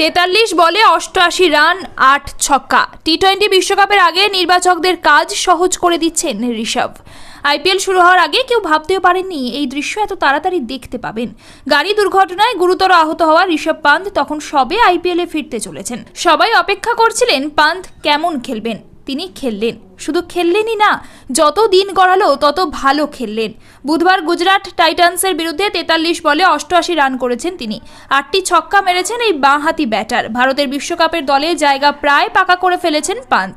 তেতাল্লিশ বলে অষ্টআশি রান, আট ছক্কা। টি টোয়েন্টি বিশ্বকাপের আগে নির্বাচকদের কাজ সহজ করে দিচ্ছেন ঋষভ। আইপিএল শুরু হওয়ার আগে কেউ ভাবতেও পারেননি এই দৃশ্য এত তাড়াতাড়ি দেখতে পাবেন। গাড়ি দুর্ঘটনায় গুরুতর আহত হওয়া ঋষভ পান্ত তখন সবে আইপিএলে ফিরতে চলেছেন। সবাই অপেক্ষা করছিলেন পান্ত কেমন খেলবেন? তিনি খেললেন। শুধু খেললেনই না, যত দিন গড়ালো তত ভালো খেললেন। বুধবার গুজরাট টাইটান্সের বিরুদ্ধে তেতাল্লিশ বলে অষ্টআশি রান করেছেন তিনি। আটটি ছক্কা মেরেছেন এই বাঁহাতি ব্যাটার। ভারতের বিশ্বকাপের দলে জায়গা প্রায় পাকা করে ফেলেছেন পান্ত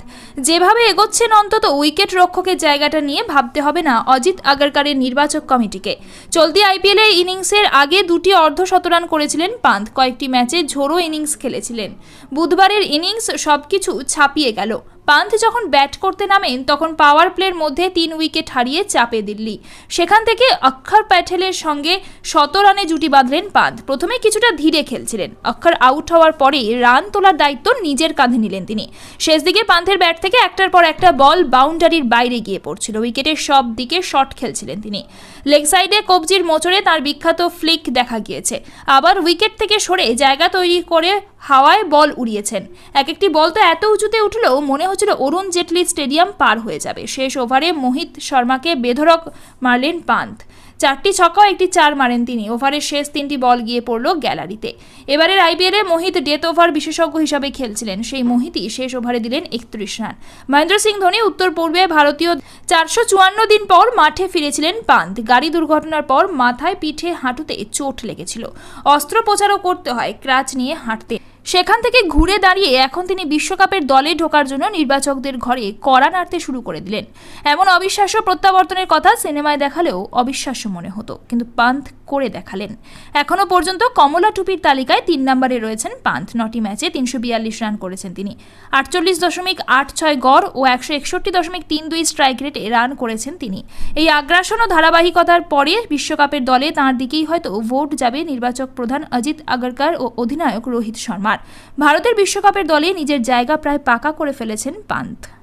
যেভাবে এগোচ্ছেন অন্তত উইকেট রক্ষকের জায়গাটা নিয়ে ভাবতে হবে না অজিত আগারকারের নির্বাচক কমিটিকে। চলতি আইপিএলে ইনিংসের আগে দুটি অর্ধ শতরান করেছিলেন পান্ত কয়েকটি ম্যাচে ঝোড়ো ইনিংস খেলেছিলেন। বুধবারের ইনিংস সবকিছু ছাপিয়ে গেল। পান্থ যখন ব্যাট করতে নামেন, তখন পাওয়ার প্লের মধ্যে তিন উইকেট হারিয়ে চাপে দিল্লি। সেখান থেকে অক্ষর প্যাটেলের সঙ্গে শত রানে জুটি বাঁধলেন পান্থ প্রথমে কিছুটা ধীরে খেলছিলেন। অক্ষর আউট হওয়ার পরে রান তোলার দায়িত্ব নিজের কাঁধে নিলেন তিনি। শেষ দিকে পান্থের ব্যাট থেকে একটার পর একটা বল বাউন্ডারির বাইরে গিয়ে পড়ছিল। উইকেটের সব দিকে শট খেলছিলেন তিনি। লেগ সাইডে কবজির মোচড়ে তার বিখ্যাত ফ্লিক দেখা গিয়েছে। আবার উইকেট থেকে সরে জায়গা তৈরি করে হাওয়ায় বল উড়িয়েছেন। এক একটি বল তো এত উঁচুতে উঠলেও মনে হচ্ছিল অরুণ জেটলি স্টেডিয়াম পার হয়ে যাবে। শেষ ওভারে মোহিত শর্মাকে বেধরক মারলেন পান্ত চারটি ছক্কা একটি চার মারেন তিনি। ওভারের শেষ তিনটি বল গিয়ে পড়ল গ্যালারিতে। এবারের আইপিএলে মোহিত ডেথ ওভার বিশেষজ্ঞ হিসাবে খেলছিলেন। সেই মোহিতই শেষ ওভারে দিলেন একত্রিশ রান। মহেন্দ্র সিং ধোনি উত্তর পূর্বে ভারতীয় চারশো চুয়ান্ন দিন পর মাঠে ফিরেছিলেন পান্ত গাড়ি দুর্ঘটনার পর মাথায় পিঠে হাঁটুতে চোট লেগেছিল। অস্ত্রোপচারও করতে হয় ক্রাচ নিয়ে হাঁটতে। সেখান থেকে ঘুরে দাঁড়িয়ে এখন তিনি বিশ্বকাপের দলে ঢোকার জন্য নির্বাচকদের ঘরে কড়া নাড়তে শুরু করে দিলেন। এমন অবিশ্বাস্য প্রত্যাবর্তনের কথা সিনেমায় দেখালেও অবিশ্বাস্য মনে হতো, কিন্তু পান্থ করে দেখালেন। এখনও পর্যন্ত কমলা টুপির তালিকায় তিন নম্বরে রয়েছেন পান্থ। নটি ম্যাচে তিনশো বিয়াল্লিশ রান করেছেন তিনি। আটচল্লিশ দশমিক আট ছয় গড় ও একশো একষট্টি দশমিক তিন দুই স্ট্রাইক রেটে রান করেছেন তিনি। এই আগ্রাসন ও ধারাবাহিকতার পরে বিশ্বকাপের দলে তাঁর দিকেই হয়তো ভোট যাবে নির্বাচক প্রধান অজিত আগারকার ও অধিনায়ক রোহিত শর্মার। ভারতের বিশ্বকাপের দলে নিজের জায়গা প্রায় পাকা করে ফেলেছেন পান্থ।